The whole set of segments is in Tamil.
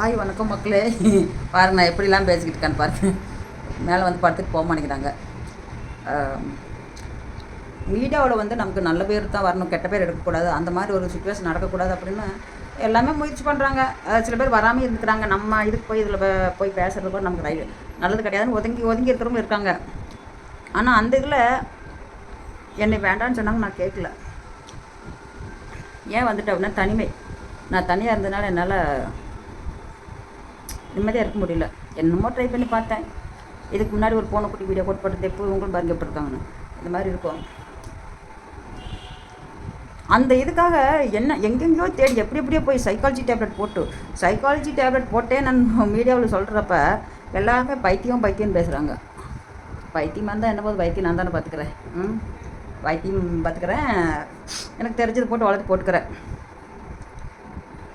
ஹாய் வணக்கம் மக்களே. பாருங்க நான் எப்படிலாம் பேசிக்கிட்டு இருக்கேன்னு பாருங்க. மேலே வந்து படுத்துட்டு போக மாட்டேங்கிறாங்க. மீடியாவில் வந்து நமக்கு நல்ல பேர் தான் வரணும் கெட்ட பேர் எடுக்கக்கூடாது அந்த மாதிரி ஒரு சுச்சுவேஷன் நடக்கக்கூடாது அப்படின்னு எல்லாமே முயற்சி பண்ணுறாங்க சில பேர் வராமல் இருந்துக்கிறாங்க. நம்ம இதுக்கு போய் இதில் போய் பேசுகிறது கூட நமக்கு ரை நல்லது கிடையாதுன்னு ஒதுங்கி ஒதுங்கி இருக்கிறவங்க இருக்காங்க. ஆனால் அந்த இதில் என்னை வேண்டான்னு சொன்னாங்க நான் கேட்கல. ஏன் வந்துட்டேன் அப்படின்னா தனிமை. நான் தனியாக இருந்ததுனால என்னால் நிம்மதியாக இருக்க முடியல. என்னமோ ட்ரை பண்ணி பார்த்தேன். இதுக்கு முன்னாடி ஒரு போன குட்டி வீடியோ போட்டு போட்டு எப்போ உங்களும் பாருங்க எப்படி இருக்காங்கன்னு. இந்த மாதிரி இருக்கும். அந்த இதுக்காக என்ன எங்கெங்கேயோ தேடி எப்படி எப்படியோ போய் சைக்காலஜி டேப்லெட் போட்டு சைக்காலஜி டேப்லெட் போட்டே நான் மீடியாவில் சொல்கிறப்ப எல்லாருமே பைத்தியம் பைத்தியம்னு பேசுகிறாங்க பைத்தியமாக இருந்தால் என்ன போது பைத்தியம் நான் தானே பார்த்துக்கிறேன் ம்? பைத்தியம் பார்த்துக்கிறேன் எனக்கு தெரிஞ்சது போட்டு வளர்த்து போட்டுக்கிறேன்.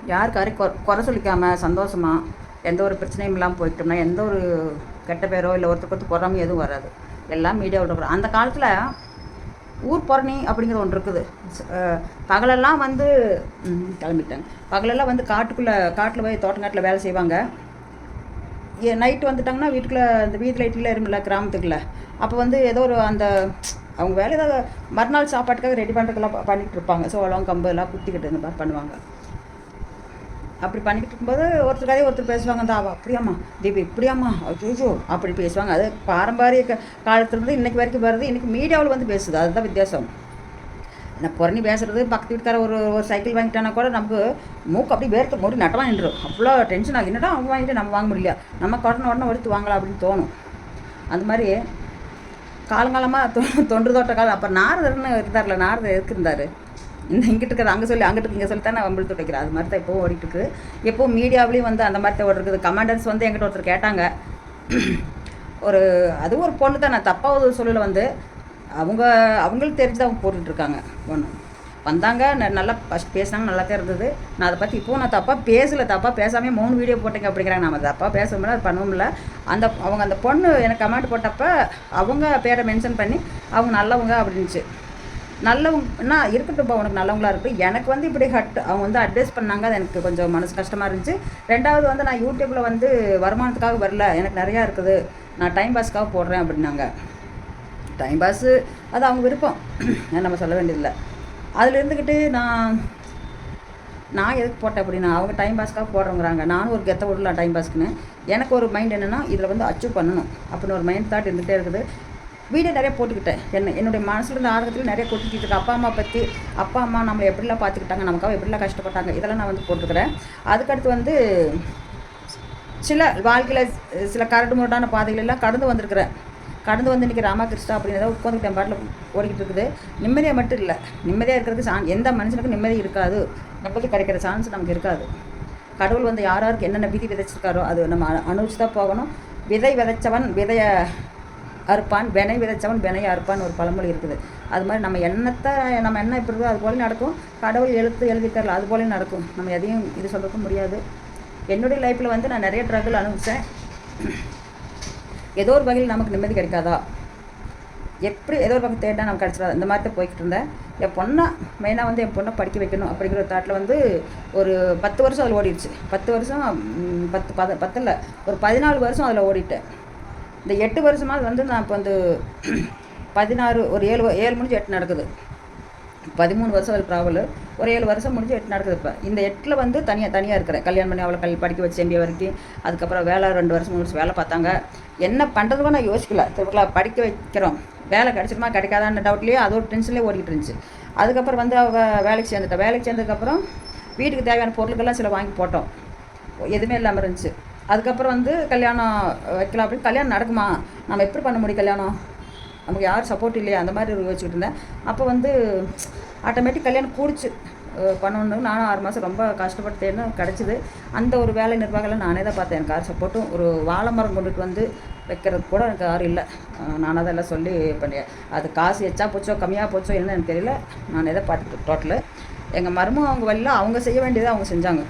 யாருக்காரையும் கொ குறை சொல்லிக்காமல் சந்தோஷமாக எந்த ஒரு பிரச்சனையும் இல்லாமல் போயிட்டோம்னா எந்த ஒரு கெட்ட பேரோ இல்லை ஒருத்தருக்கு ஒருத்தர் பொறாமையும் எதுவும் வராது. எல்லாம் மீடியாவில் அந்த காலத்தில் ஊர் பொறணி அப்படிங்கிற ஒன்று இருக்குது. பகலெல்லாம் வந்து கிளம்பிட்டாங்க பகலெல்லாம் வந்து காட்டுக்குள்ளே காட்டில் போய் தோட்டங்காட்டில் வேலை செய்வாங்க. நைட்டு வந்துட்டாங்கன்னா வீட்டுக்குள்ளே இந்த வீதி லைட்டில் இருமில்ல கிராமத்துக்குள்ள. அப்போ வந்து ஏதோ ஒரு அந்த அவங்க வேலை ஏதாவது மறுநாள் சாப்பாட்டுக்காக ரெடி பண்ணுறதுக்கெல்லாம் பண்ணிகிட்டு இருப்பாங்க. சோளம் கம்பு எல்லாம் குத்திக்கிட்டு இந்த மாதிரி பண்ணுவாங்க. அப்படி பண்ணிக்கிட்டு இருக்கும்போது ஒருத்தர் ஒருத்தர் பேசுவாங்க அந்த அவள் அப்படியாம்மா தீபி இப்படியாம்மா? அஜோஜோ அப்படி பேசுவாங்க. அது பாரம்பரிய காலத்துலேருந்து இன்றைக்கி வரைக்கும் வருது. இன்றைக்கி மீடியாவில் வந்து பேசுது. அதுதான் வித்தியாசம். நான் புறணி பேசுகிறது பக்கத்து வீட்டுக்கார ஒரு ஒரு சைக்கிள் வாங்கிட்டானா கூட நமக்கு மூக்கு அப்படி வேர்த்து மூடி நட்டமாக நின்றுடும் அவ்வளோ டென்ஷன் ஆகும். என்னடா அவங்க வாங்கிட்டு நம்ம வாங்க முடியல நம்ம உடனே உடனே எடுத்து வாங்கலாம் அப்படின்னு தோணும். அந்த மாதிரி காலங்காலமாக தொ தொன்று தோட்ட காலம். அப்போ நாரதர்னு இருந்தார்ல நாரதர் எதுக்கு இருந்தார்? இந்த இங்கிட்டு இருக்கிறது அங்கே சொல்லி அங்கிட்டு இங்கே சொல்லி தான் நான் வம்பிழுத்து துடைக்கிறேன் அது மாதிரி தான் எப்போவும் ஓடிட்டு இருக்குது எப்போவும் மீடியாவிலையும் வந்து அந்த மாதிரி தான் ஓடிருக்குது கமாண்டர்ஸ் வந்து எங்கிட்ட ஒருத்தர் கேட்டாங்க. ஒரு அதுவும் ஒரு பொண்ணு தான். நான் தப்பாக ஒரு சொல்லலை வந்து. அவங்க அவங்களுக்கு தெரிஞ்சு அவங்க போட்டுட்ருக்காங்க ஒன்று வந்தாங்க நல்லா ஃபஸ்ட் பேசினாங்க நல்லா தான் இருந்தது. நான் அதை பற்றி இப்போவும் நான் தப்பாக பேசலை. தப்பாக பேசாமே மூணு வீடியோ போட்டேங்க அப்படிங்கிறாங்க. நம்ம தப்பாக பேச முடியல அது பண்ணவும்ல அந்த அவங்க அந்த பொண்ணு எனக்கு கமெண்ட் போட்டப்போ அவங்க பேரை மென்ஷன் பண்ணி அவங்க நல்லவங்க அப்படின்ச்சு நல்லவங்கன்னா இருக்கட்டும்ப்பா உனக்கு நல்லவங்களா இருக்கும் எனக்கு வந்து இப்படி ஹட் அவங்க வந்து அட்வைஸ் பண்ணாங்க அது எனக்கு கொஞ்சம் மனசு கஷ்டமாக இருந்துச்சு. ரெண்டாவது வந்து நான் யூடியூப்பில் வந்து வருமானத்துக்காக வரல. எனக்கு நிறையா இருக்குது. நான் டைம் பாஸ்க்காக போடுறேன் அப்படின்னாங்க. டைம் பாஸு அது அவங்க விருப்பம். நம்ம சொல்ல வேண்டியதில்லை. அதில் இருந்துக்கிட்டு நான் நான் எதுக்கு போட்டேன் அப்படின்னா அவங்க டைம் பாஸ்க்காக போடுறோங்கிறாங்க. நானும் ஒரு கெத்த விடலாம் டைம் பாஸ்க்குன்னு எனக்கு ஒரு மைண்ட் என்னென்னா இதில் வந்து அச்சீவ் பண்ணணும். அப்படின்னு ஒரு மைண்ட் தாட் இருந்துகிட்டே இருக்குது. வீடியோ நிறைய போட்டுக்கிட்டேன். என்ன என்னுடைய மனசில் இருந்த ஆர்வத்தில் நிறைய கொட்டிக்கிட்டு இருக்கு. அப்பா அம்மா பற்றி அப்பா அம்மா நம்மளை எப்படிலாம் பார்த்துக்கிட்டாங்க நமக்காக எப்படிலாம் கஷ்டப்பட்டாங்க இதெல்லாம் நான் வந்து போட்டுக்கிறேன். அதுக்கடுத்து வந்து சில வாழ்க்கையில் சில கரடு முரடான பாதைகளெல்லாம் கடந்து வந்திருக்கிறேன். கடந்து வந்து இன்றைக்கி ராமகிருஷ்ணா அப்படின்னு உட்காந்துக்கிட்டேன் பாட்டில் ஓடிக்கிட்டு இருக்குது. நிம்மதியாக மட்டும் இல்லை. நிம்மதியாக இருக்கிறதுக்கு சான் எந்த மனுஷனுக்கும் நிம்மதி இருக்காது. நம்மளுக்கு கிடைக்கிற சான்ஸ் நமக்கு இருக்காது. கடவுள் வந்து யார் யாருக்கு என்னென்ன விதி விதைச்சிருக்காரோ அது நம்ம அனுபவிச்சு தான் போகணும். விதை விதைச்சவன் விதையை அறுப்பான் வினை விதைச்சவன் வினையை அறுப்பான் ஒரு பழமொழி இருக்குது. அது மாதிரி நம்ம எண்ணத்தை நம்ம என்ன இப்படி இருக்கோ அது போல நடக்கும். கடவுள் எழுத்து எழுதி தரல அது போல நடக்கும். நம்ம எதையும் இது சொல்கிறதுக்கும் முடியாது. என்னுடைய லைஃப்பில் வந்து நான் நிறைய ட்ரகிள் அனுபவித்தேன் ஏதோ ஒரு வகையில் நமக்கு நிம்மதி கிடைக்காதா? எப்படி ஏதோ ஒரு வகை தேடினா நமக்கு கிடச்சிடாது? இந்த மாதிரி தான் போய்கிட்டு இருந்தேன். என் பொண்ணை மெயினாக வந்து என் பொண்ணை படிக்க வைக்கணும் அப்படிங்கிற ஒரு தாட்டில் வந்து ஒரு பத்து வருஷம் அதில் ஓடிடுச்சு. பத்து வருஷம் பத்து பத பத்தில் ஒரு பதினாலு வருஷம் அதில் ஓடிட்டேன். இந்த எட்டு வருஷமாக வந்து நான் இப்போ வந்து பதினாறு ஒரு ஏழு ஏழு முடிஞ்சு எட்டு நடக்குது. பதிமூணு வருஷம் அது ட்ராவலு ஒரு ஏழு வருஷம் முடிஞ்சு எட்டு நடக்குது இப்போ. இந்த எட்டில் வந்து தனியாக தனியாக இருக்கிறேன். கல்யாணம் பண்ணி அவளை கல் படிக்க வச்சு எம்பிஏ வரைக்கும் அதுக்கப்புறம் வேலை ரெண்டு வருஷம் மூணு வருஷம் வேலை பார்த்தாங்க. என்ன பண்ணுறதுக்கும் நான் யோசிக்கல. திருவிழா படிக்க வைக்கிறோம். வேலை கிடச்சிருமா கிடைக்காதான்னு டவுட்லேயே அது ஒரு டென்ஷன்லேயே ஓடிக்கிட்டு இருந்துச்சு. அதுக்கப்புறம் வந்து அவள் வேலைக்கு சேர்ந்துட்டேன் வேலைக்கு சேர்ந்ததுக்கப்புறம் வீட்டுக்கு தேவையான பொருட்கள்லாம் சில வாங்கி போட்டோம். எதுவுமே இல்லாமல் இருந்துச்சு. அதுக்கப்புறம் வந்து கல்யாணம் வைக்கலாம் அப்படின்னு கல்யாணம் நடக்குமா? நம்ம எப்படி பண்ண முடியும் கல்யாணம்? நமக்கு யாரும் சப்போர்ட் இல்லையா அந்த மாதிரி யோசிச்சுட்டு இருந்தேன். அப்போ வந்து ஆட்டோமேட்டிக் கல்யாணம் கூடிச்சு. பண்ணணும் நானும் ஆறு மாதம் ரொம்ப கஷ்டப்பட்டு கிடச்சிது. அந்த ஒரு வேலை நிர்வாகம்லாம் நானே தான் பார்த்தேன். எனக்கு யார் சப்போர்ட்டும் ஒரு வாழை மரம் கொண்டுட்டு வந்து வைக்கிறது கூட எனக்கு யாரும் இல்லை. நானாக தான் எல்லாம் சொல்லி பண்ணி அது காசு எச்சா போச்சோ கம்மியாக போச்சோ என்னன்னு எனக்கு தெரியல. நானே தான் பார்த்துட்டு டோட்டலு எங்கள் மருமம் அவங்க வழியில் அவங்க செய்ய வேண்டியதை அவங்க செஞ்சாங்க.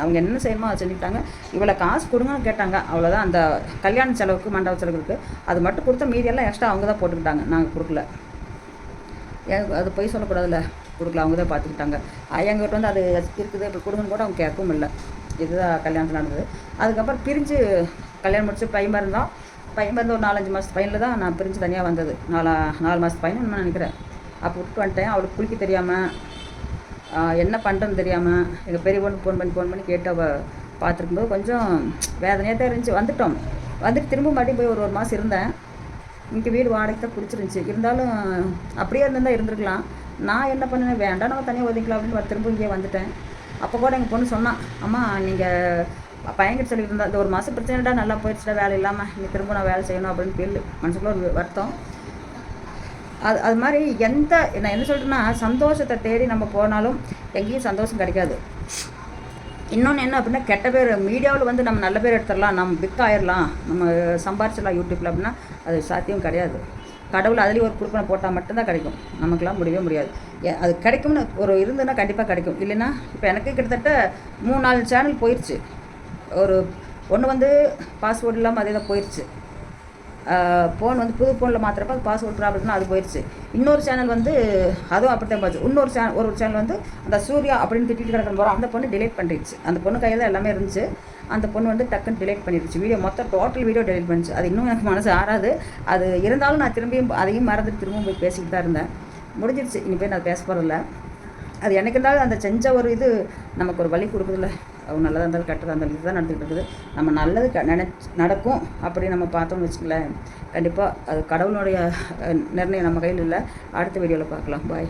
அவங்க என்ன செய்யணுமோ அதை செஞ்சுக்கிட்டாங்க. இவ்வளோ காசு கொடுங்கன்னு கேட்டாங்க. அவ்வளோதான். அந்த கல்யாண செலவுக்கு மண்டப செலவுக்கு அது மட்டும் கொடுத்த மீதியெல்லாம் எக்ஸ்ட்ரா அவங்க தான் போட்டுக்கிட்டாங்க. நாங்கள் கொடுக்கல. அது போய் சொல்லக்கூடாதுல்ல? கொடுக்கல. அவங்க தான் பார்த்துக்கிட்டாங்க. எங்கிட்ட வந்து அது இருக்குது. இப்போ கொடுங்கன்னு கூட அவங்க கேட்கவும் இல்லை. இதுதான் கல்யாணத்தில் நடந்தது. அதுக்கப்புறம் பிரிஞ்சு கல்யாணம் முடிச்சு பையன் இருந்தோம் பையன் மருந்து ஒரு நாலஞ்சு மாதத்து பையனில் தான் நான் பிரிஞ்சு தனியாக வந்தது. நாலா நாலு மாதத்து பையன் நான் நினைக்கிறேன். அப்போ விட்டு வந்துட்டேன். அவளுக்கு குளிக்க தெரியாமல் என்ன பண்ணுறேன்னு தெரியாமல் எங்கள் பெரிய பொண்ணு ஃபோன் பண்ணி ஃபோன் பண்ணி கேட்டு அவள் பார்த்துருக்கும்போது கொஞ்சம் வேதனையாக தான் இருந்துச்சு. வந்துட்டோம். வந்துட்டு திரும்ப மறுபடியும் போய் ஒரு ஒரு மாதம் இருந்தேன். இங்கே வீடு வாடகை தான் பிடிச்சிருந்துச்சி. இருந்தாலும் அப்படியே இருந்தால் இருந்திருக்கலாம். நான் என்ன பண்ணினேன் வேண்டாம் நம்ம தனியாக ஒதுக்கலாம் அப்படின்னு திரும்ப இங்கே வந்துட்டேன். அப்போ கூட எங்கள் பொண்ணு சொன்னான் அம்மா நீங்கள் பையன்கிட்ட சொல்லியிருந்தா இந்த ஒரு மாதம் பிரச்சனைடா நல்லா போயிடுச்சுடா வேலை இல்லாமல் நீ திரும்ப நான் வேலை செய்யணும் அப்படின்னு கேள்வி மனசுக்குள்ள ஒரு வருத்தம். அது அது மாதிரி எந்த நான் என்ன சொல்கிறேன்னா சந்தோஷத்தை தேடி நம்ம போனாலும் எங்கேயும் சந்தோஷம் கிடைக்காது. இன்னொன்று என்ன அப்படின்னா கெட்ட பேர் மீடியாவில் வந்து நம்ம நல்ல பேர் எடுத்துடலாம் நம்ம பிக் ஆயிடலாம் நம்ம சம்பாரிச்சிடலாம் யூடியூப்பில் அப்படின்னா அது சாத்தியம் கிடையாது. கடவுள் அதுலேயும் ஒரு குறுக்கனை போட்டால் மட்டும்தான் கிடைக்கும். நமக்கெல்லாம் முடியவே முடியாது. ஏ- அது கிடைக்கும்னு ஒரு இருந்ததுன்னா கண்டிப்பாக கிடைக்கும். இல்லைன்னா இப்போ எனக்கு கிட்டத்தட்ட மூணு நாலு சேனல் போயிடுச்சு ஒரு ஒன்று வந்து பாஸ்வேர்டு இல்லாமல் அதே தான் போயிடுச்சு ஃபோன் வந்து புது ஃபோனில் மாத்திரப்ப அது பாஸ்வேர்ட் ப்ராப்ளம்னா அது போயிடுச்சு இன்னொரு சேனல் வந்து அதுவும் அப்படித்தான் போச்சு இன்னொரு சேனல் ஒரு சேனல் வந்து அந்த சூர்யா அப்படின்னு திட்டிட்டு கிடக்கிற போகிறோம் அந்த பொண்ணு டிலேட் பண்ணிடுச்சு. அந்த பொண்ணு கையில் தான் எல்லாமே இருந்துச்சு. அந்த பொண்ணு வந்து டக்குன்னு டிலேட் பண்ணிடுச்சு. வீடியோ மொத்தம் டோட்டல் வீடியோ டிலேட் பண்ணிச்சு. அது இன்னும் எனக்கு மனசு ஆறாது. அது இருந்தாலும் நான் திரும்பியும் அதையும் மறந்துட்டு திரும்பவும் போய் பேசிக்கிட்டு தான் இருந்தேன். முடிஞ்சிருச்சு. இனி போய் நான் பேச போகிறதில்ல அது எனக்கு இருந்தாலும் அந்த செஞ்ச ஒரு இது நமக்கு ஒரு வழி கொடுக்குதுல்ல. அவங்க நல்லதாக இருந்தாலும் கெட்டதாக இருந்தாலும் இதுதான் நடந்துகிட்டு இருக்குது. நம்ம நல்லது க நினச்சி நடக்கும். அப்படி நம்ம பார்த்தோம்னு வச்சுங்களேன் கண்டிப்பாக அது கடவுளுடைய நிர்ணயம் நம்ம கையில் இல்லை. அடுத்த வீடியோவில் பார்க்கலாம். பாய்